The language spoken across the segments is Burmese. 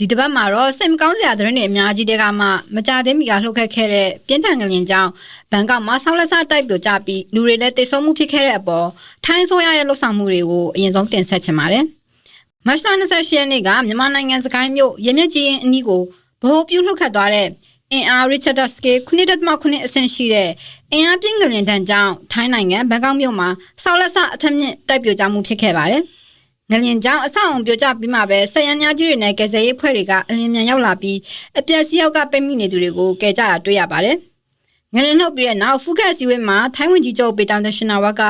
ဒီတစ်ပတ်မှာတော့စိတ်မကောင်းစရာသတင်းတွေအများကြီးတွေကမှမကြသေးမီကလှုပ်ခတ်ခဲ့တဲ့ပြင်းထန်ငလျင်ကြောင့်ဘန်ကောက်မှာဆောက်လက်စတိုက်ပြိုကျပြီးလူတွေလည်းတိတ်ဆုံးမှုဖြစ်ခဲ့တဲ့အပေါ်ထိုင်းဆိုရရဲ့လှုပ်ဆောင်မှုတွေကိုအရင်ဆုံးတင်ဆက်ချင်ပါတယ်။မတ်လ28ရက်နေ့ကမြန်မာနိုင်ငံစကိုင်းမြို့ရမြက်ကြီးအနီးကိုဗဟိုပြုလှုပ်ခတ်သွားတဲ့အင်အား Richard Scale 9.9အဆင့်ရှိတဲ့အင်အားပြင်းငလျင်တန်းကြောင့်ထိုင်းနိုင်ငံဘန်ကောက်မြို့မှာဆောက်လက်စအထက်မြင့်တိုက်ပြိုကျမှုဖြစ်ခဲ့ပါတယ်။ ငလျင်ကြောင့်အဆောက်အုံပြိုကျပြီးမှပဲဆက်ရန်များကြီးတွေနဲ့ကယ်ဆယ်ရေးဖွဲ့တွေကအလင်းမြန်ရောက်လာပြီးအပြက်စီးရောက်ကပိတ်မိနေသူတွေကိုကယ်ကြတာတွေ့ရပါတယ်။ငလျင်လှုပ်ပြီးတဲ့နောက်ဖူးခက်စီဝဲမှာထိုင်းဝင်ကြီးချုပ်ပေတောင်တရှင်နာဝတ်က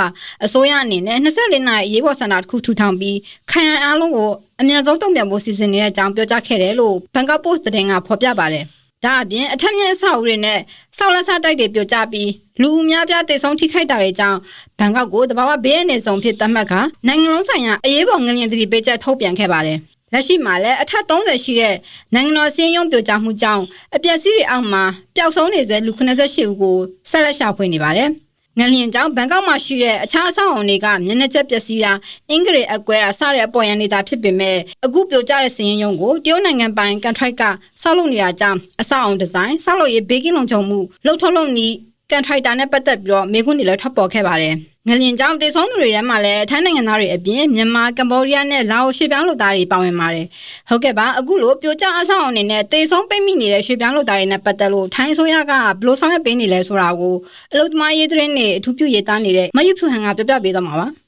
အစိုးရအနေနဲ့24နာရီအရေးပေါ်စံတာတစ်ခုထူထောင်ပြီးခိုင်ရန်အားလုံးကိုအမြန်ဆုံးတုံ့ပြန်ဖို့စီစဉ်နေတဲ့အကြောင်းပြောကြားခဲ့တယ်လို့ဘန်ကောက်ပို့စ်သတင်းကဖော်ပြပါတယ်။ ဒါအပြင်အထက်မြင့်အဆောက်အဦတွေနဲ့ဆောက်လက်စတိုက်တွေပြိုကျပြီးလူအများပြားတိတ်ဆုံးထိခိုက်တာတွေကြောင့်ဘန်ကောက်ကိုတဘာဝဘေးအနေဆုံးဖြစ်သတ်မှတ်ကနိုင်ငံလုံးဆိုင်ရာအရေးပေါ်ငလျင်သတိပေးချက်ထုတ်ပြန်ခဲ့ပါတယ်။လက်ရှိမှာလည်းအထက်30ရှိတဲ့နိုင်ငံတော်စည်းရုံးပြိုကျမှုကြောင့်အပျက်စီးတွေအောက်မှာပျောက်ဆုံးနေတဲ့လူ98ဦးကိုဆက်လက်ရှာဖွေနေပါတယ်။ ငလျင်ကြောင့်ဘန်ကောက်မှာရှိတဲ့အခြားအဆောက်အုံတွေကမျက်နှာချက်ပျက်စီးတာအင်္ဂရိအကွဲတာစတဲ့အပေါ်ရန်နေတာဖြစ်ပေမဲ့အခုပြိုကျတဲ့စည်ရင်ရုံကိုတရုတ်နိုင်ငံပိုင်ကန်ထရိုက်ကဆောက်လုပ်နေတာကြောင့်အဆောက်အုံဒီဇိုင်းဆောက်လုပ်ရေးဘေးကင်းလုံခြုံမှုလှုပ်ထုတ်လုပ်နည်းကန်ထရိုက်တာနဲ့ပတ်သက်ပြီးတော့မေးခွန်းတွေလည်းထွက်ပေါ်ခဲ့ပါတယ်။ ငလျင်ကြောင့်တည်ဆုံးသူတွေထဲမှာလည်းထိုင်းနိုင်ငံသားတွေအပြင်မြန်မာကမ္ဘောဒီးယားနဲ့လာအိုရွှေ့ပြောင်းလုပ်သားတွေပါဝင်ပါတယ်။ဟုတ်ကဲ့ပါအခုလိုပြိုကျအဆောက်အုံအနေနဲ့တည်ဆုံးပိတ်မိနေတဲ့ရွှေ့ပြောင်းလုပ်သားတွေနဲ့ပတ်သက်လို့ထိုင်းအစိုးရကဘယ်လိုဆောင်ရွက်ပေးနေလဲဆိုတာကိုအလုပ်သမားရေးသတင်းတွေအထူးပြုရေးသားနေတဲ့မယုဖြူဟန်ကပြောပြပေးသွားမှာပါ။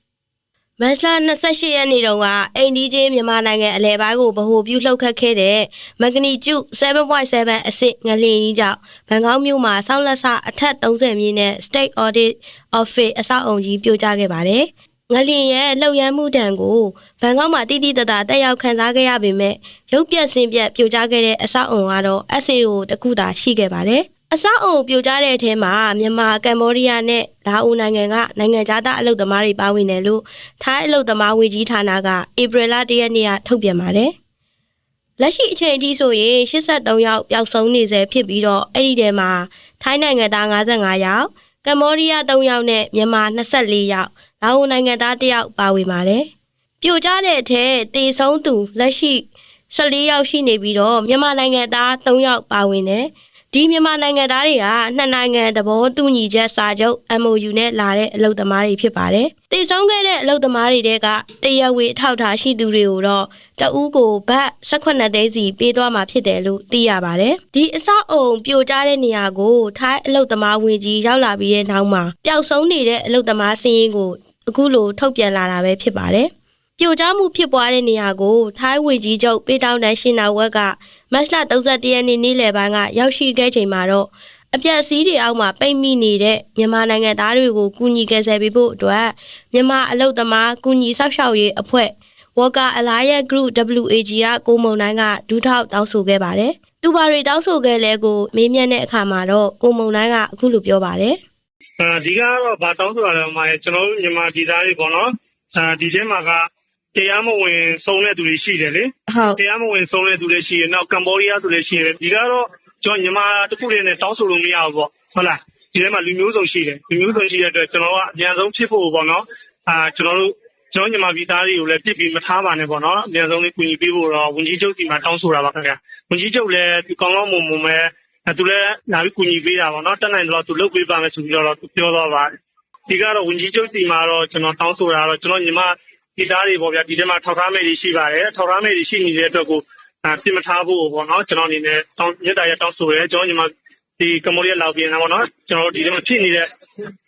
မတ်လ28ရက်နေ့တုန်းကအိန္ဒိချင်းမြန်မာနိုင်ငံအလဲပိုင်းကိုဗဟိုပြုလှုပ်ခတ်ခဲ့တဲ့မဂနီကျု7.7အဆင့်ငလျင်ကြီးကြောင့်ဘန်ကောက်မြို့မှာဆောက်လက်စအထက်30မြင်းနဲ့ State Audit Office အဆောက်အုံကြီးပြိုကျခဲ့ပါတယ်။ငလျင်ရဲ့လှုပ်ရမ်းမှုတံကိုဘန်ကောက်မှာတိတိတတတက်ရောက်ခံစားခဲ့ရပေမဲ့ရုပ်ပြက်စင်ပြက်ပြိုကျခဲ့တဲ့အဆောက်အုံကတော့ SAO တခုသာရှိခဲ့ပါတယ်။ အဆောက်အုံပြိုကျတဲ့အထဲမှာမြန်မာကမ္ဘောဒီးယားနဲ့လာအိုနိုင်ငံကနိုင်ငံခြားသားအလုပ်သမားတွေပါဝင်တယ်လို့ထိုင်းအလုပ်သမားဝန်ကြီးဌာနကဧပြီလ၁ရက်နေ့ကထုတ်ပြန်ပါတယ်။လက်ရှိအချိန်အထိဆိုရင်83ယောက်ပျောက်ဆုံးနေဆဲဖြစ်ပြီးတော့အဲ့ဒီထဲမှာထိုင်းနိုင်ငံသား55ယောက်ကမ္ဘောဒီးယား3ယောက်နဲ့မြန်မာ24ယောက်လာအိုနိုင်ငံသား1ယောက်ပါဝင်ပါတယ်။ပြိုကျတဲ့အထက်တေဆုံးသူလက်ရှိ14ယောက်ရှိနေပြီးတော့မြန်မာနိုင်ငံသား3ယောက်ပါဝင်တယ်။ ဒီမြန်မာနိုင်ငံသားတွေကနှစ်နိုင်ငံသဘောတူညီချက်စာချုပ် MOU နဲ့လာတဲ့အလုပ်သမားတွေဖြစ်ပါတယ်။တည်ဆုံးခဲ့တဲ့အလုပ်သမားတွေတဲကတရားဝေအထောက်အထားရှိသူတွေကိုတော့တဦးကိုဘတ်18သိန်းစီပေးသွားမှာဖြစ်တယ်လို့သိရပါတယ်။ဒီအဆောက်အုံပြိုကျတဲ့နေရာကိုထိုင်းအလုပ်သမားဝင်ကြီးရောက်လာပြီးတဲ့နောက်မှာပျောက်ဆုံးနေတဲ့အလုပ်သမားစင်းရင်ကိုအခုလိုထုတ်ပြန်လာတာပဲဖြစ်ပါတယ်။ ပြိုကျမှုဖြစ်ပွားတဲ့နေရာကိုထိုင်းဝေကြီးချုပ်ပေးတောင်းတန်ရှင်နာဝက်ကမတ်လ31ရက်နေ့နေ့လယ်ပိုင်းကရောက်ရှိခဲ့ချိန်မှာတော့အပြက်အစည်းတွေအောက်မှာပိတ်မိနေတဲ့မြန်မာနိုင်ငံသားတွေကိုကူညီကယ်ဆယ်ပေးဖို့အတွက်မြန်မာအလုပ်သမားကူညီဆောက်ရှောက်ရေးအဖွဲ့ Worker Alliance Group WAG ကကိုမုံနိုင်ကဒူးထောက်တောင်းဆိုခဲ့ပါတယ်။သူဘာတွေတောင်းဆိုခဲ့လဲကိုမေးမြန်းတဲ့အခါမှာတော့ကိုမုံနိုင်ကအခုလိုပြောပါတယ်။အဲဒီကတော့ဗာတောင်းဆိုတာလည်းမှာကျွန်တော်တို့မြန်မာပြည်သားတွေပေါ့နော်အဲဒီထဲမှာက တရားမဝင်ဆုံးတဲ့သူတွေရှိတယ်လေဟုတ်တရားမဝင်ဆုံးတဲ့သူတွေရှိတယ်နောက်ကမ္ဘောဒီးယားဆိုလည်းရှိတယ်ဒီကတော့ကျွန်တော်မြန်မာတစ်ခုတည်းနဲ့တောင်းဆိုလို့မရဘူးပေါ့ဟုတ်လားဒီထဲမှာလူမျိုးစုံရှိတယ်လူမျိုးစုံရှိတဲ့အတွက်ကျွန်တော်ကအများဆုံးဖြစ်ဖို့ပေါ့နော်အာကျွန်တော်တို့ကျွန်တော်မြန်မာပြည်သားတွေကိုလည်းပြစ်ပြီးမထားပါနဲ့ပေါ့နော်အများဆုံးလေးကူညီပေးဖို့တော့ဝန်ကြီးချုပ်စီမှာတောင်းဆိုတာပါခင်ဗျဝန်ကြီးချုပ်လည်းဒီကောင်းကောင်းမွန်မွန်ပဲအဲသူလည်းလာပြီးကူညီပေးတာပေါ့နော်တက်နိုင်တော့သူလုပ်ပေးပါမယ်ဆိုပြီးတော့သူပြောတော့ပါတယ်ဒီကတော့ဝန်ကြီးချုပ်စီမှာတော့ကျွန်တော်တောင်းဆိုတာတော့ကျွန်တော်ညီမ ပြည်သားတွေပေါ့ဗျာဒီထဲမှာထောက်ထားမဲ့တွေရှိပါတယ်ထောက်ထားမဲ့တွေရှိနေတဲ့အတွက်ကိုအာပြင်မထားဖို့ပေါ့နော်ကျွန်တော်အနေနဲ့တောင်းမြတ်တာရတောင်းဆိုရဲကျွန်တော်ညီမဒီကမ္ဘောဒီးယားလောက်ပြင်တာပေါ့နော်ကျွန်တော်တို့ဒီထဲမှာဖြစ်နေတဲ့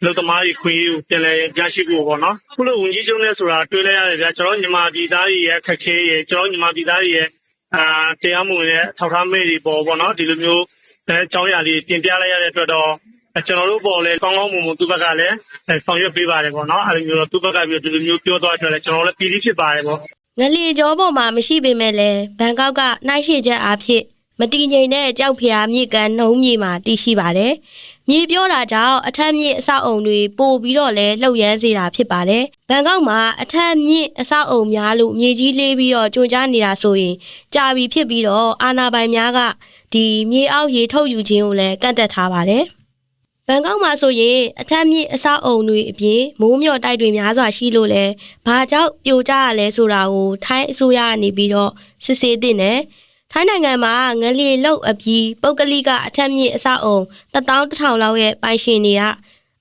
လူသမားတွေခွင့်ရကိုပြန်လဲရရှိဖို့ပေါ့နော်ခုလိုဝန်ကြီးချုပ်နဲ့ဆိုတာတွေးလဲရတယ်ဗျာကျွန်တော်ညီမပြည်သားတွေရဲ့ခက်ခဲရဲ့ကျွန်တော်ညီမပြည်သားတွေရဲ့အာတရားမဝင်တဲ့ထောက်ထားမဲ့တွေပေါ့ပေါ့နော်ဒီလိုမျိုးအဲအကြောင်းအရာလေးတင်ပြလိုက်ရတဲ့အတွက်တော့ ကျွန်တော်တို့ပေါ်လဲကောင်းကောင်းမွန်မွန်သူ့ဘက်ကလည်းဆောင်ရွက်ပေးပါတယ်ပေါ့နော်အဲဒီမျိုးတော့သူ့ဘက်ကပြီးဒီလိုမျိုးပြောသွားတဲ့အတွက်လည်းကျွန်တော်လည်းပြည်ပြီးဖြစ်ပါတယ်ပေါ့ငလျင်ကျောပေါ်မှာမရှိပေမဲ့လည်းဘန်ကောက်ကနှိုက်ရှိချက်အားဖြင့်မတည်ငြိမ်တဲ့ကြောက်ဖျားမြစ်ကန်နှုံးမြေမှာတည်ရှိပါတယ်။မြေပြောတာကြောင့်အထက်မြစ်အဆောက်အုံတွေပို့ပြီးတော့လဲလှုပ်ရမ်းစေတာဖြစ်ပါတယ်။ဘန်ကောက်မှာအထက်မြစ်အဆောက်အုံများလို့မြေကြီးလေးပြီးတော့ကြုံကြားနေတာဆိုရင်ကြာပြီဖြစ်ပြီးတော့အာနာပိုင်များကဒီမြေအောက်ရေထုတ်ယူခြင်းကိုလည်းကန့်သက်ထားပါတယ်။ဘ န်ကောက်မှာဆိုရင်အထက်မြင့်အဆောက်အုံတွေအပြင်မိုးမျှော်တိုက်တွေများစွာရှိလို့လဲဘာကြောင့်ပြိုကျရလဲဆိုတာကိုထိုင်းအစိုးရကနေပြီးတော့စစ်ဆေးတင်တယ်ထိုင်းနိုင်ငံမှာငလျင်လုတ်အပြီးပုတ်ကလိကအထက်မြင့်အဆောက်အုံ11000လောက်ရဲ့ပိုင်ရှင်တွေက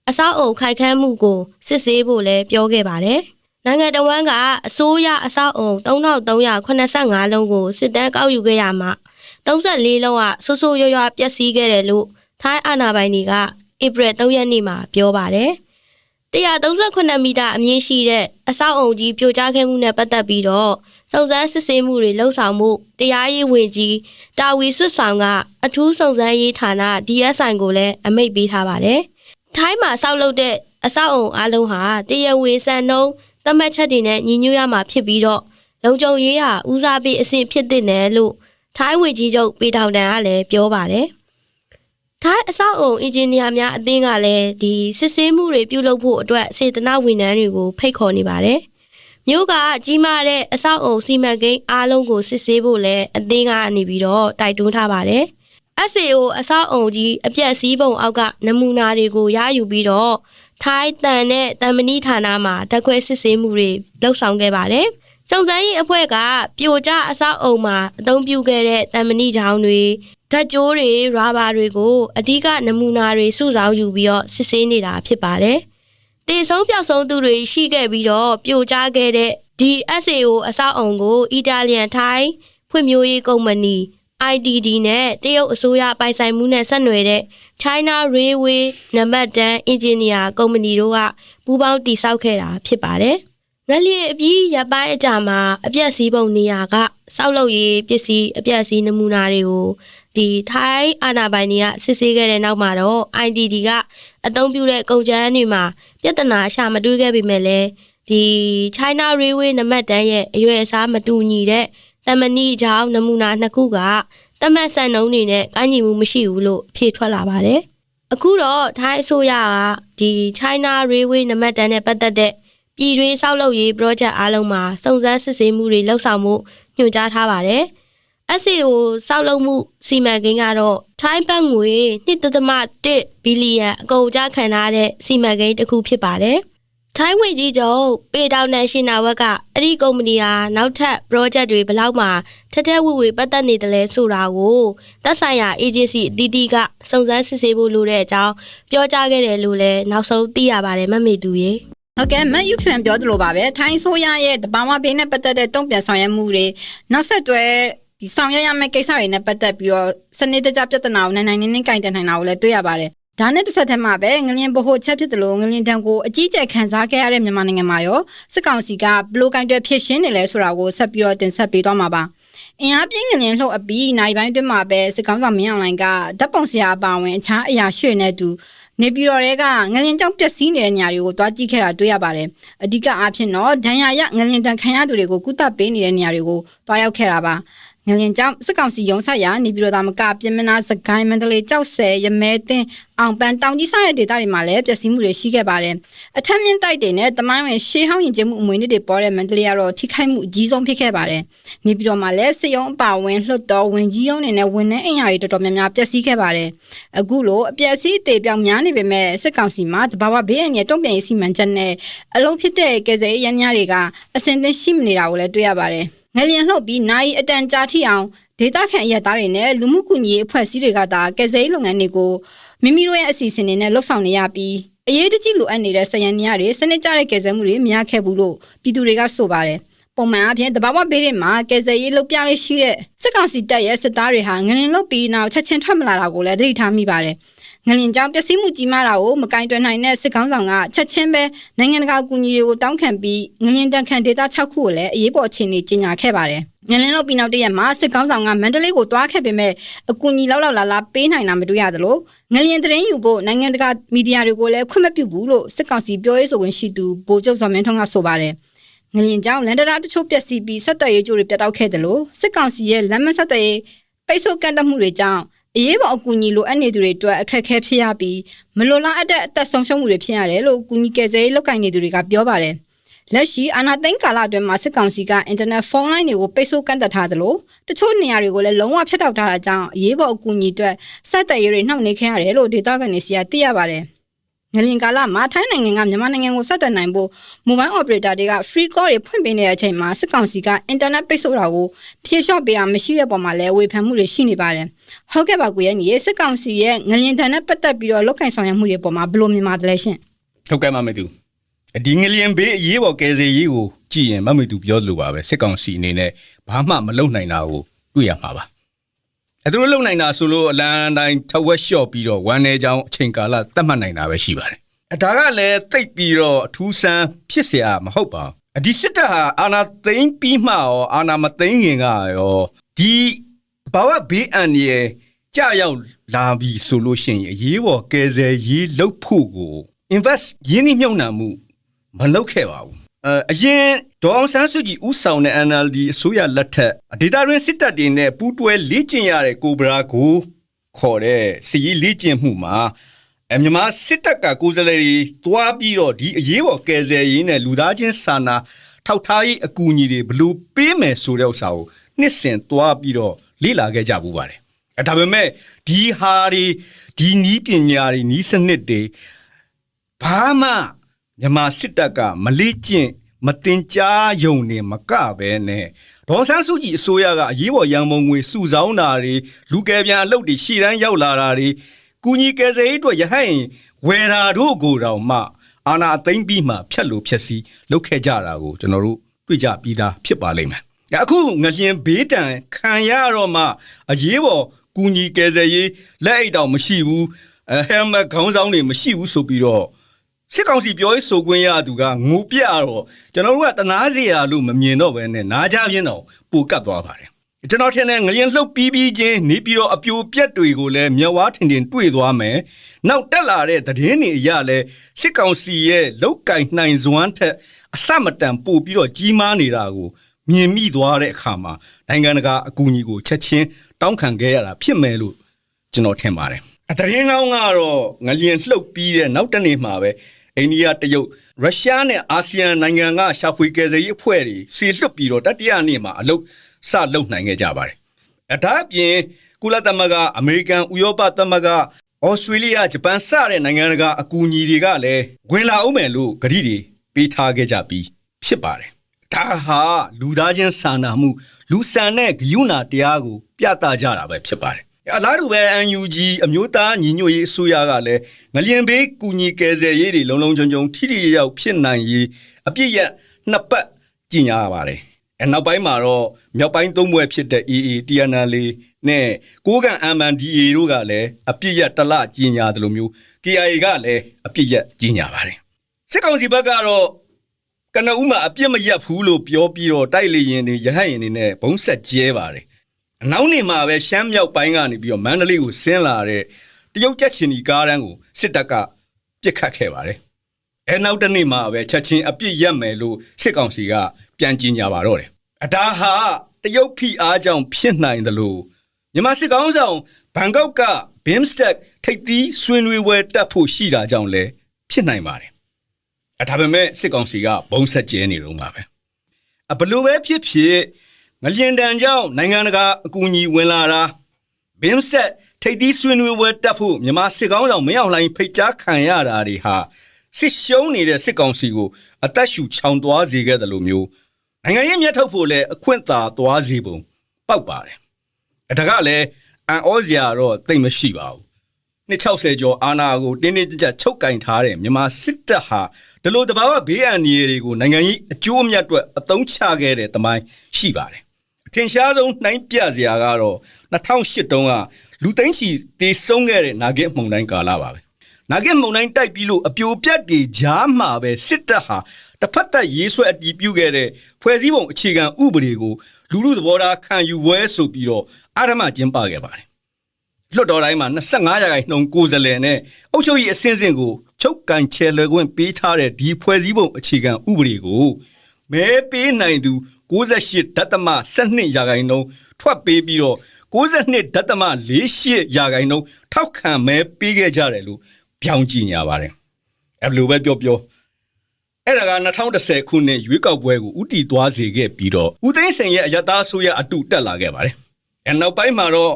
အဆောက်အုံခိုင်ခန့်မှုကိုစစ်ဆေးဖို့လည်းပြောခဲ့ပါတယ်။နိုင်ငံတော်ဝန်ကအစိုးရအဆောက်အုံ3385လုံးကိုစစ်တမ်းကောက်ယူခဲ့ရမှာ34လုံးကဆိုးဆိုးရွားရွားပျက်စီးခဲ့တယ်လို့ထိုင်းအာဏာပိုင်တွေက ဧပြီ3ရက်နေ့မှာပြောပါတယ်။138မီတာအမြင့်ရှိတဲ့အဆောက်အုံကြီးပြိုကျခဲ့မှုနဲ့ပတ်သက်ပြီးတော့စုံစမ်းစစ်ဆေးမှုတွေလှုပ်ဆောင်မှုတရားရေးဝင်ကြီးတာဝီဆွတ်ဆောင်ကအထူးစုံစမ်းရေးဌာန DSI ကိုလည်းအမိန့်ပေးထားပါတယ်။ထိုင်းမှာဆောက်လုပ်တဲ့အဆောက်အုံအလုံးဟာတရားဝင်စံနှုန်းသတ်မှတ်ချက်တွေနဲ့ညီညွတ်ရမှာဖြစ်ပြီးတော့လုံခြုံရေးဟာဦးစားပေးအဆင့်ဖြစ်တဲ့နယ်လို့ထိုင်းဝင်ကြီးချုပ်ပေတောင်တန်ကလည်းပြောပါတယ်။ ထိုင်းအဆောက်အုံအင်ဂျင်နီယာများအသင်းကလည်းဒီစစ်ဆေးမှုတွေပြုလုပ်ဖို့အတွက်စေတနာဝန်ထမ်းတွေကိုဖိတ်ခေါ်နေပါတယ်။မြို့ကကြီးမားတဲ့အဆောက်အုံစီမံကိန်းအားလုံးကိုစစ်ဆေးဖို့လည်းအသင်းကနေပြီးတော့တိုက်တွန်းထားပါတယ်။ SAO အဆောက်အုံကြီးအပြက်စီးပုံအောက်ကနမူနာတွေကိုရယူပြီးတော့ထိုင်းတန်နဲ့တန်မဏိဌာနမှာတက်ခွဲစစ်ဆေးမှုတွေလှုပ်ဆောင်ခဲ့ပါတယ်။စုံစမ်းရေးအဖွဲ့ကပြိုကျအဆောက်အုံမှာအသုံးပြုခဲ့တဲ့တန်မဏိချောင်းတွေ ဓာတ်ကြိုးတွေရာဘာတွေကိုအဓိကနမူနာတွေစုဆောင်းယူပြီးတော့စစ်ဆေးနေတာဖြစ်ပါတယ်။တေဆုံးပြောက်ဆုံးသူတွေရှိခဲ့ပြီးတော့ပြိုကျခဲ့တဲ့ဒီ SAO အဆောက်အုံကိုအီတာလီယန်ထိုင်းဖွံ့ဖြိုးရေးကုမ္ပဏီ IDD နဲ့တရုတ်အစိုးရပိုင်ဆိုင်မှုနဲ့ဆက်နွယ်တဲ့ China Railway နံပါတ်10 Engineer ကုမ္ပဏီတို့ကပူးပေါင်းတည်ဆောက်ခဲ့တာဖြစ်ပါတယ်။ငလျင်အပြီးရပ်ပိုင်းအကြာမှာအပြက်စီးပုံနေရာကစောက်လုပ်ရေးပစ္စည်းအပြက်စီးနမူနာတွေကို ဒီထိုင်းအာဏာပိုင်တွေကစစ်ဆေးခဲ့တဲ့နောက်မှာတော့ IDD ကအသုံးပြုတဲ့ကုန်ကျန်းတွေမှာပြဿနာရှာမတွေ့ခဲ့ပေမဲ့လည်းဒီ China Railway နံပါတ်10ရဲ့အရွယ်အစားမတူညီတဲ့တမဏိကြောင့်နမူနာနှစ်ခုကတမတ်ဆန်နှုံးတွေနဲ့ကိုင်းညီမှုမရှိဘူးလို့အဖြေထွက်လာပါတယ်။အခုတော့ထိုင်းအစိုးရကဒီ China Railway နံပါတ်10နဲ့ပတ်သက်တဲ့ပြည်တွင်းဆောက်လုပ်ရေး project အားလုံးမှာစုံစမ်းစစ်ဆေးမှုတွေလှုပ်ဆောင်မှုညွှန်ကြားထားပါတယ်။ SAO စောက်လုပ်မှုစီမံကိန်းကတော့ထိုင်းဘတ်ငွေ1.1ဘီလီယံအကုန်အကျခံထားတဲ့စီမံကိန်းတစ်ခုဖြစ်ပါတယ်။ထိုင်းဝင်ကြီးချုပ်ပေတောင်နန်ရှင်နာဝက်ကအဲ့ဒီကုမ္ပဏီဟာနောက်ထပ် project တွေဘယ်လောက်မှထက်ထက်ဝဝပတ်သက်နေတယ်လဲဆိုတာကိုသက်ဆိုင်ရာ agency အသီးသီးကစုံစမ်းစစ်ဆေးဖို့လိုတဲ့အကြောင်းပြောကြားခဲ့တယ်လို့လည်းနောက်ဆုံးသိရပါတယ်မမေသူရေဟုတ်ကဲ့မတ်ယူဖန်ပြောသလိုပါပဲထိုင်းဆိုရရဲ့တဘာဝဘေးနဲ့ပတ်သက်တဲ့တုံ့ပြန်ဆောင်ရွက်မှုတွေနောက်ဆက်တွဲ ဒီဆောင်ရွက်ရမယ့်ကိစ္စတွေနဲ့ပတ်သက်ပြီးတော့စနစ်တကျပြဿနာကိုနိုင်နိုင်နင်းနင်းကင်တင်နိုင်တာကိုလည်းတွေ့ရပါတယ်ဒါနဲ့တစ်ဆက်တည်းမှာပဲငလျင်ဗဟိုချက်ဖြစ်တယ်လို့ငလျင်တံကိုအကြီးကျယ်ခန်းစားခဲ့ရတဲ့မြန်မာနိုင်ငံမှာရောစစ်ကောင်စီကဘလို့ကင်တွယ်ဖြစ်ရှင်းနေလဲဆိုတာကိုဆက်ပြီးတော့တင်ဆက်ပေးသွားမှာပါအင်အားပြင်းငလျင်လှုပ်အပြီးနိုင်ပိုင်းတွင်မှာပဲစစ်ကောင်ဆောင်မင်းအောင်လှိုင်ကဓာတ်ပုံဆရာအပါဝင်အခြားအရာရွှေနဲ့တူနေပြည်တော်တွေကငလျင်ကြောင့်ပျက်စီးနေတဲ့နေရာတွေကိုတွားကြည့်ခဲ့တာတွေ့ရပါတယ်။အဓိကအားဖြင့်တော့ဒဏ်ရာရငလျင်တန်ခံရသူတွေကိုကုသပေးနေတဲ့နေရာတွေကိုတွားရောက်ခဲ့တာပါ။ ငလျင်ကြောင့်စစ်ကောင်စီရုံးဆက်ရာနေပြည်တော်သားမကပြင်မနာစကိုင်းမန္တလေးကြောက်ဆယ်ရမဲတင်အောင်ပန်းတောင်ကြီးစတဲ့ဒေသတွေမှာလည်းပျက်စီးမှုတွေရှိခဲ့ပါတယ်။အထက်မြင့်တိုက်တွေနဲ့တမိုင်းဝင်ရှေးဟောင်းရင်ကျမှုအမွေအနှစ်တွေပေါ်တဲ့မန္တလေးကတော့ထိခိုက်မှုအကြီးဆုံးဖြစ်ခဲ့ပါတယ်။နေပြည်တော်မှာလည်းစစ်ရုံးအပါဝင်လှုပ်တော်ဝင်ကြီးရုံးတွေနဲ့ဝန်ထမ်းအင်အားတွေတော်တော်များများပျက်စီးခဲ့ပါတယ်။အခုလိုအပျက်စီးအသေးပြောင်များနေပေမဲ့စစ်ကောင်စီမှာတဘာဝဘေးအန္တရာယ်တုံ့ပြန်ရေးစီမံချက်နဲ့အလုံးဖြစ်တဲ့ကယ်ဆယ်ရေးရန်များတွေကအစင်သင်းရှိမနေတာကိုလည်းတွေ့ရပါတယ်။ ငလျင်လှုပ်ပြီးနိုင်အတန်ကြာထိအောင်ဒေတာခန့်အရက်သားတွေနဲ့လူမှုကူညီရေးအဖွဲ့အစည်းတွေကသာကယ်ဆယ်ရေးလုပ်ငန်းတွေကိုမိမိတို့ရဲ့အစီအစဉ်တွေနဲ့လှုပ်ဆောင်နေရပြီးအရေးတကြီးလိုအပ်နေတဲ့စရန်နေရတွေစနစ်ကျတဲ့ကယ်ဆယ်မှုတွေမရခဲ့ဘူးလို့ပြည်သူတွေကဆိုပါတယ်ပုံမှန်အပြင်တဘာဝဘေးတွေမှာကယ်ဆယ်ရေးလုပ်ပြလေးရှိတဲ့စစ်ကောင်စီတပ်ရဲ့စစ်သားတွေဟာငလင်လုတ်ပြီးနောက်ချက်ချင်းထွက်မလာတာကိုလည်းသတိထားမိပါတယ် ငလင်ကြောင့်ပျက်စီးမှုကြီးမားတာကိုမကင်တွယ်နိုင်တဲ့စစ်ကောင်းဆောင်ကချက်ချင်းပဲနိုင်ငံတကာအကူအညီတွေကိုတောင်းခံပြီးငလင်တန်ခန့်ဒေတာ6ခုကိုလည်းအရေးပေါ်အခြေအနေကြီးညာခဲ့ပါတယ်။ငလင်လို့ပြီးနောက်တရက်မှာစစ်ကောင်းဆောင်ကမန္တလေးကိုတွားခဲ့ပေမဲ့အကူအညီလောက်လောက်လာလာပေးနိုင်တာမတွေ့ရသလိုငလင်သတင်းယူဖို့နိုင်ငံတကာမီဒီယာတွေကိုလည်းခွင့်မပြုဘူးလို့စစ်ကောင်စီပြောရေးဆိုခွင့်ရှိသူဗိုလ်ချုပ်စော်မင်းထွန်းကဆိုပါတယ်။ငလင်ကြောင့်လန်ဒရာတချို့ပျက်စီးပြီးဆက်သွယ်ရေးကြိုးတွေပြတ်တောက်ခဲ့တယ်လို့စစ်ကောင်စီရဲ့လမ်းမဆက်သွယ်ရေးပိတ်ဆို့ကန့်သတ်မှုတွေကြောင့် အရေးပေါ်အကူအညီလိုအပ်နေသူတွေအတွက်အခက်အခဲဖြစ်ရပြီးမလိုလားအပ်တဲ့အသက်ဆုံးရှုံးမှုတွေဖြစ်ရတယ်လို့ကူညီကယ်ဆယ်ရေးလုပ်ကိုင်နေသူတွေကပြောပါတယ်။လက်ရှိအာဏာသိမ်းကာလအတွင်းမှာစစ်ကောင်စီကအင်တာနက်ဖုန်းလိုင်းတွေကိုပိတ်ဆို့ကန့်သတ်ထားသလိုတချို့နေရာတွေကိုလည်းလုံးဝဖျက်တောက်ထားတာကြောင့်အရေးပေါ်အကူအညီအတွက်စက်တရေးတွေနှောင့်နှေးခဲ့ရတယ်လို့ဒေသခံတွေစီကသိရပါတယ်။ ငလင်ကာလမှာထိုင်းနိုင်ငံကမြန်မာနိုင်ငံကိုဆက်သွယ်နိုင်ဖို့ mobile operator တွေက free call တွေဖွင့်ပေးနေတဲ့အချိန်မှာစစ်ကောင်စီကအင်တာနက်ပိတ်ဆို့တာကိုဖြေလျှော့ပေးတာမရှိတဲ့ပုံမှာလည်းဝေဖန်မှုတွေရှိနေပါတယ်။ဟုတ်ကဲ့ပါကိုရဲ့ညီစစ်ကောင်စီရဲ့ငလင်တန်နဲ့ပတ်သက်ပြီးတော့လုတ်ကင်ဆောင်ရွက်မှုတွေပုံမှာဘယ်လိုမြင်ပါတယ်လဲရှင်။ဟုတ်ကဲ့မမေသူဒီငလျင်ဘေးအရေးပေါ်ကယ်ဆယ်ရေးကိုကြည့်ရင်မမေသူပြောသလိုပါပဲစစ်ကောင်စီအနေနဲ့ဘာမှမလုပ်နိုင်တာကိုတွေ့ရမှာပါ အဲသူတို့လုပ်နိုင်တာဆိုလို့အလန်တိုင်းထဝက်လျှော့ပြီးတော့ဝမ်းနေကြောင်းအချိန်ကာလသတ်မှတ်နိုင်တာပဲရှိပါတယ်အဒါကလည်းတိတ်ပြီးတော့အထူးဆန်းဖြစ်เสียမဟုတ်ပါဘူးအဒီစစ်တပ်ဟာအာနာသိမ့်ပြီးမှရောအာနာမသိမ့်ခင်ကရောဒီဘာဝဘေးအန္တရာယ်ကြာရောက်လာပြီဆိုလို့ရှိရင်အရေးပေါ်ကယ်ဆယ်ရေးလုပ်ဖို့ကို invest ရင်းနှီးမြှုပ်နှံမှုမလုပ်ခဲ့ပါဘူးအဲအရင် ဒေါအောင်ဆန်းစုကြည်ဦးဆောင်တဲ့ NLD အစိုးရလက်ထက်ဒေတာရင်းစစ်တပ်တွေနဲ့ပူးတွဲလေ့ကျင့်ရတဲ့ကိုဘရာကိုခေါ်တဲ့စီရေးလေ့ကျင့်မှုမှာအမြန်မာစစ်တပ်ကကိုယ်စားလှယ်တွေတွားပြီးတော့ဒီအရေးပေါ်ကယ်ဆယ်ရေးနဲ့လူသားချင်းစာနာထောက်ထားရေးအကူအညီတွေဘယ်လို့ပေးမယ်ဆိုတဲ့ဥစ္စာကိုနှစ်စင်တွားပြီးတော့လေ့လာခဲ့ကြဘူးပါတယ်အဲဒါပေမဲ့ဒီဟာတွေဒီနီးပညာတွေနီးစနစ်တွေဘာမှမြန်မာစစ်တပ်ကမလေးကျင့် မတင်ကြားယုံနေမကပဲနဲ့ဒေါ်ဆန်းစုကြည်အစိုးရကအရေးပေါ်ရန်ပုံငွေစုဆောင်းတာတွေလူကယ်ပြန်အလုပ်တွေရှေ့တန်းရောက်လာတာတွေကုညီကယ်ဆယ်ရေးအတွက်ရဟန့်ရင်ဝယ်တာတို့ကိုတောင်မှအာနာအသိမ့်ပြီးမှဖြတ်လို့ဖြက်စီလုပ်ခဲ့ကြတာကိုကျွန်တော်တို့တွေ့ကြပြီးသားဖြစ်ပါလိမ့်မယ်အခုငလျင်ဘေးတံခံရတော့မှအရေးပေါ်ကုညီကယ်ဆယ်ရေးလက်အိတ်တောင်မရှိဘူးအဲဟယ်မက်ခေါင်းဆောင်တွေမရှိဘူးဆိုပြီးတော့ စစ်ကောင်စီပြောရေးဆိုခွင့်ရသူကငိုပြတော့ကျွန်တော်တို့ကတနာစရာလို့မမြင်တော့ဘဲနဲ့နားကြပြင်းတော့ပူကတ်သွားပါတယ်ကျွန်တော်ထင်တယ်ငရင်လှုပ်ပြီးပြီးချင်းနေပြီးတော့အပြိုပြက်တွေကိုလည်းမျက်ဝါးထင်ထင်တွေ့သွားမယ်နောက်တက်လာတဲ့သတင်းတွေအရလဲစစ်ကောင်စီရဲ့လောက်ကင်နိုင်စွမ်းထက်အစမတန်ပို့ပြီးတော့ကြီးမားနေတာကိုမြင်မိသွားတဲ့အခါမှာနိုင်ငံတကာအကူအညီကိုချက်ချင်းတောင်းခံခဲ့ရတာဖြစ်မယ်လို့ကျွန်တော်ထင်ပါတယ်အတရင်ကောင်းကတော့ငလျင်လှုပ်ပြီးတဲ့နောက်တစ်နေ့မှာပဲ အိန္ဒိယတရုတ်ရုရှားနဲ့အာဆီယံနိုင်ငံကရှာဖွေကယ်ဆယ်ရေးအဖွဲ့တွေစီလွတ်ပြီးတော့တတိယနေ့မှာအလုပ်စလုပ်နိုင်ခဲ့ကြပါတယ်။အဒါအပြင်ကုလသမဂ္ဂအမေရိကန်ဥရောပသမဂ္ဂဩစတြေးလျဂျပန်စတဲ့နိုင်ငံတကာအကူအညီတွေကလည်းဝင်လာအောင်မယ်လို့ကတိတွေပေးထားခဲ့ကြပြီးဖြစ်ပါတယ်။ဒါဟာလူသားချင်းစာနာမှုလူဆန်တဲ့ဂယုဏတရားကို ပြသကြတာပဲဖြစ်ပါတယ်။ အလားတူပဲ UNG အမျိုးသားညီညွတ်ရေးအစိုးရကလည်းငလျင်ဘေးကူညီကယ်ဆယ်ရေးတွေလုံလုံခြုံခြုံထိထိရောက်ရောက်ဖြစ်နိုင်ရေးအပြည့်ရနှစ်ပတ်ကြီးညာရပါတယ်။အဲနောက်ပိုင်းမှာတော့မြောက်ပိုင်းသုံးဘွဲဖြစ်တဲ့ AA TNL နဲ့ကိုးကန် MNDA တို့ကလည်းအပြည့်ရတစ်လကြီးညာတယ်လို့မျိုး KIA ကလည်းအပြည့်ရကြီးညာပါတယ်။စစ်ကောင်စီဘက်ကတော့ကနဦးမှာအပြစ်မရက်ဘူးလို့ပြောပြီးတော့တိုက်လေရင်တွေရဟတ်ရင်တွေနဲ့ဘုံဆက်ကျဲပါတယ် အနောက်နေမှာပဲရှမ်းမြောက်ပိုင်းကနေပြီးတော့မန္တလေးကိုဆင်းလာတဲ့တရုတ်ကြက်ချင်ဒီကားတန်းကိုစစ်တပ်ကပြစ်ခတ်ခဲ့ပါတယ်အဲနောက်တစ်နေ့မှာပဲချက်ချင်းအပြစ်ရက်မယ်လို့စစ်ကောင်စီကပြန်ကြီးညာပါတော့တယ်အဒါဟာတရုတ်ဖိအားကြောင့်ဖြစ်နိုင်တယ်လို့မြန်မာစစ်ကောင်ဆောင်ဘန်ကောက်က BIMSTEC ထိပ်သီးဆွေးနွေးပွဲတက်ဖို့ရှိတာကြောင့်လည်းဖြစ်နိုင်ပါတယ်အဒါပေမဲ့စစ်ကောင်စီကဘုံဆက်ကျဲနေတော့မှာပဲအဘလို့ပဲဖြစ်ဖြစ် ငလျင်တန်ကြောင့်နိုင်ငံတကာအကူအညီဝင်လာတာ BIMSTEC ထိပ်သီးဆွေးနွေးပွဲတက်ဖို့မြန်မာစစ်ကောင်ဆောင်မင်းအောင်လှိုင်ဖိတ်ကြားခံရတာတွေဟာစစ်ရှုံးနေတဲ့စစ်ကောင်စီကိုအသက်ရှူချောင်သွားစေခဲ့တယ်လို့မျိုးနိုင်ငံရေးမျက်ထုတ်ဖို့လည်းအခွင့်သာသွားစေပုံပောက်ပါတယ်အတကလည်းအန်ဩစရာတော့သိမ့်မရှိပါဘူးနှစ်60ကျော်အာဏာကိုတင်းတင်းကြပ်ကြပ်ချုပ်ကင်ထားတဲ့မြန်မာစစ်တပ်ဟာဒီလိုတဘာဝဘေးအန္တရာယ်တွေကိုနိုင်ငံရေးအကျိုးအမြတ်အတွက်အသုံးချခဲ့တဲ့တမိုင်းရှိပါတယ်အ ထင်ရှားဆုံးနှိုင်းပြစရာကတော့2008တုန်းကလူသိန်းချီတေဆုံးခဲ့တဲ့နာဂစ်မှုန်တိုင်းကာလပါပဲနာဂစ်မှုန်တိုင်းတိုက်ပြီးလို့အပြိုပြတ်တွေကြားမှာပဲစစ်တပ်ဟာတစ်ဖက်သက်ရေးဆွဲအတီးပြုတ်ခဲ့တဲ့ဖွဲ့စည်းပုံအခြေခံဥပဒေကိုလူလူသဘောထားခံယူပွဲဆိုပြီးတော့အာရမကျင်းပခဲ့ပါတယ်လွတ်တော်တိုင်းမှာ25ရာခိုင်နှုန်းကိုယ်စားလှယ်နဲ့အုပ်ချုပ်ရေးအဆင့်ဆင့်ကိုချုပ်ကန်ချယ်လွယ်ခွင့်ပေးထားတဲ့ဒီဖွဲ့စည်းပုံအခြေခံဥပဒေကို မဲပေးနိုင်သူ68ဒသမ12ရာခိုင်နှုန်းထွက်ပေးပြီးတော့62ဒသမ48ရာခိုင်နှုန်းထောက်ခံမဲပေးခဲ့ကြတယ်လို့ပြောင်းကြည့်ညာပါတယ်အဲလိုပဲပြောပြောအဲ့ဒါက2010ခုနှစ်ရွေးကောက်ပွဲကိုဥတီသွားစေခဲ့ပြီးတော့ဦးသိန်းစိန်ရဲ့အယက်သားဆိုရအတူတက်လာခဲ့ပါတယ်အဲနောက်ပိုင်းမှာတော့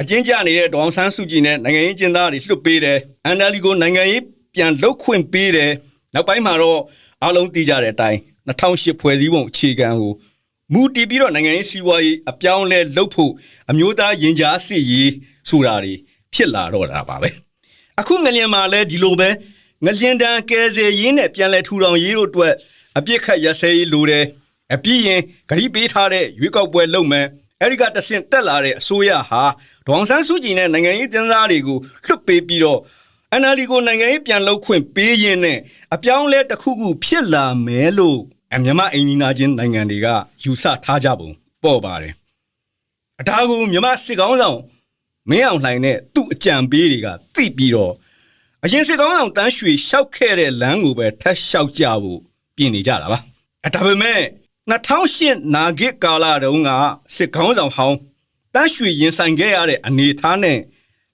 အကျဉ်းကျနေတဲ့ဒေါအောင်ဆန်းစုကြည်နဲ့နိုင်ငံရေးကျင်းသားတွေလွှတ်ပေးတယ်အန်ဒလီကိုနိုင်ငံရေးပြန်လုတ်ခွင့်ပေးတယ်နောက်ပိုင်းမှာတော့အားလုံးသိကြတဲ့အတိုင်း 2008ဖွဲ့စည်းပုံအခြေခံကိုမူတည်ပြီးတော့နိုင်ငံရေးစီးပွားရေးအပြောင်းအလဲလုပ်ဖို့အမျိုးသားရင်ကြားစစ်ရေးဆိုတာတွေဖြစ်လာတော့တာပါပဲအခုငလျင်မှာလည်းဒီလိုပဲငလျင်တန်ကယ်ဆယ်ရင်းနဲ့ပြန်လဲထူထောင်ရေးတို့အတွက်အပြစ်ခတ်ရစဲရေးလိုတယ်အပြည့်ရင်ဂရိပေးထားတဲ့ရွေးကောက်ပွဲလုပ်မယ်အဲ့ဒီကတဆင့်တက်လာတဲ့အစိုးရဟာဒေါအောင်ဆန်းစုကြည်နဲ့နိုင်ငံရေးကျင်းသားတွေကိုလွှတ်ပေးပြီးတော့ NLD ကိုနိုင်ငံရေးပြန်လှုပ်ခွင့်ပေးရင်းနဲ့အပြောင်းအလဲတစ်ခုခုဖြစ်လာမယ်လို့ အမြန်မာအိမ်နီးနာချင်းနိုင်ငံတွေကယူဆထားကြပုံပေါ်ပါတယ်။အတားကိုမြန်မာစစ်ကောင်းဆောင်မင်းအောင်လှိုင်နဲ့သူ့အကြံပေးတွေကသိပြီးတော့အရင်စစ်ကောင်းဆောင်တန်းရွှေရှောက်ခဲ့တဲ့လမ်းကိုပဲထပ်လျှောက်ကြဖို့ပြင်နေကြတာပါ။အဒါပေမဲ့2008နာဂစ်ကာလတုန်းကစစ်ကောင်းဆောင်ဟောင်းတန်းရွှေရင်ဆိုင်ခဲ့ရတဲ့အနေအထားနဲ့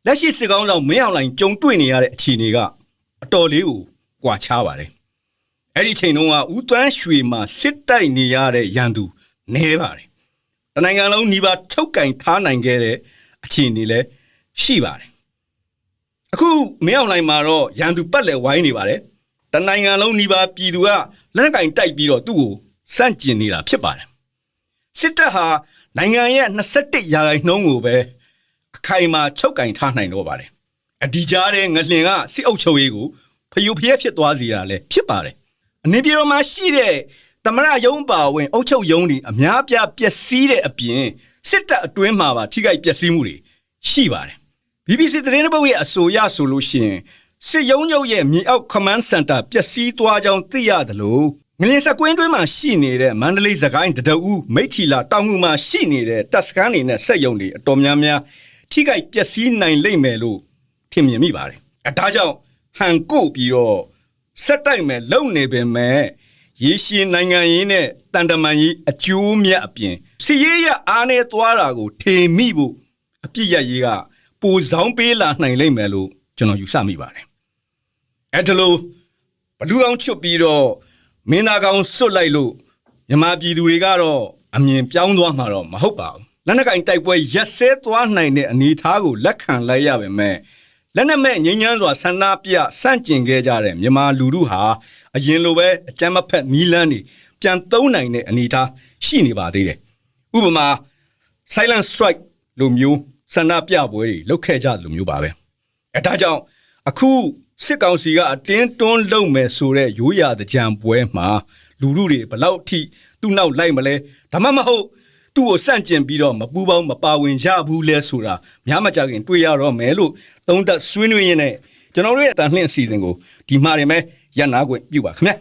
လက်ရှိစစ်ကောင်းဆောင်မင်းအောင်လှိုင်ကြုံတွေ့နေရတဲ့အခြေအနေကအတော်လေးကိုကွာခြားပါတယ်။ အဲ့ဒီချိန်တုန်းကဦးသွမ်းရွှေမှာစစ်တိုက်နေရတဲ့ရန်သူနဲပါတယ်။တနိုင်ငံလုံးညီပါထုတ်ကင်ထားနိုင်ခဲ့တဲ့အခြေအနေလည်းရှိပါတယ်။အခုမင်းအောင်လှိုင်မှာတော့ရန်သူပတ်လည်ဝိုင်းနေပါတယ်။တနိုင်ငံလုံးညီပါပြည်သူကလက်ကင်တိုက်ပြီးတော့သူ့ကိုစန့်ကျင်နေတာဖြစ်ပါတယ်။စစ်တပ်ဟာနိုင်ငံရဲ့21ရာခိုင်နှုန်းကိုပဲအခိုင်အမာချုပ်ကင်ထားနိုင်တော့ပါတယ်အဒီကြားတဲ့ငလျင်ကစစ်အုပ်ချုပ်ရေးကိုဖျူဖျက်ဖြစ်သွားစေတာလည်းဖြစ်ပါတယ် အနေပြည်တော်မှာရှိတဲ့သမရယုံပါဝင်အုပ်ချုပ်ယုံတွေအများပြားပျက်စီးတဲ့အပြင်စစ်တပ်အတွင်းမှာပါထိခိုက်ပျက်စီးမှုတွေရှိပါတယ် BBC သတင်းတစ်ပုဒ်ရဲ့အဆိုအရဆိုလို့ရှိရင်စစ်ယုံညုပ်ရဲ့မြေအောက် command center ပျက်စီးသွားကြောင်းသိရတယ်လို့ငလျင်စကွင်းတွင်းမှာရှိနေတဲ့မန္တလေးစကိုင်းတဒအူးမိထီလာတောင်ငူမှာရှိနေတဲ့တပ်စခန်းတွေနဲ့စက်ယုံတွေအတော်များများထိခိုက်ပျက်စီးနိုင်လိမ့်မယ်လို့ထင်မြင်မိပါတယ်။အဲဒါကြောင့်ဟန်ကို့ပြီးတော့ စက်တိုက်မယ်လုံနေပင်မဲ့ရေရှည်နိုင်ငံရေးနဲ့တန်တမန်ရေးအကျိုးမြတ်အပြင်စီရေးရအားနဲ့သွားတာကိုထေမိဖို့အပြစ်ရရေးကပိုဆောင်ပေးလာနိုင်လိမ့်မယ်လို့ကျွန်တော်ယူဆမိပါတယ်။အဲဒါလို့ဘလူအောင်ချွတ်ပြီးတော့မင်းသားကောင်စွတ်လိုက်လို့မြမပြည်သူတွေကတော့အမြင်ပြောင်းသွားမှာတော့မဟုတ်ပါဘူး။လက်နက်ကင်တိုက်ပွဲရက်စဲသွားနိုင်တဲ့အနေအထားကိုလက်ခံလိုက်ရပါမယ်။ လက်နက်မဲ့ငြိမ်းချမ်းစွာဆန္ဒပြစန့်ကျင်ခဲ့ကြတဲ့မြန်မာလူထုဟာအရင်လိုပဲအကြမ်းမဖက်နီးလန်းနေပြန်သုံးနိုင်တဲ့အနေအထားရှိနေပါသေးတယ်။ဥပမာ silent strike လိုမျိုးဆန္ဒပြပွဲတွေလုပ်ခဲ့ကြလိုမျိုးပါပဲ။အဲဒါကြောင့်အခုစစ်ကောင်စီကအတင်းတွန်းလုပ်မယ်ဆိုတဲ့ရိုးရာတကြံပွဲမှာလူလူတွေဘလောက်အထိသူ့နောက်လိုက်မလဲဒါမှမဟုတ် သူ့ကိုစန့်ကျင်ပြီးတော့မပူပေါင်းမပါဝင်ရဘူးလဲဆိုတာများမကြခင်တွေ့ရတော့မယ်လို့သုံးသက်ဆွေးနွေးရင်းနဲ့ကျွန်တော်တို့ရဲ့အတန်လှင့်အစီအစဉ်ကိုဒီမှာနေမဲ့ရန်နာခွင့်ပြုပါခင်ဗျာ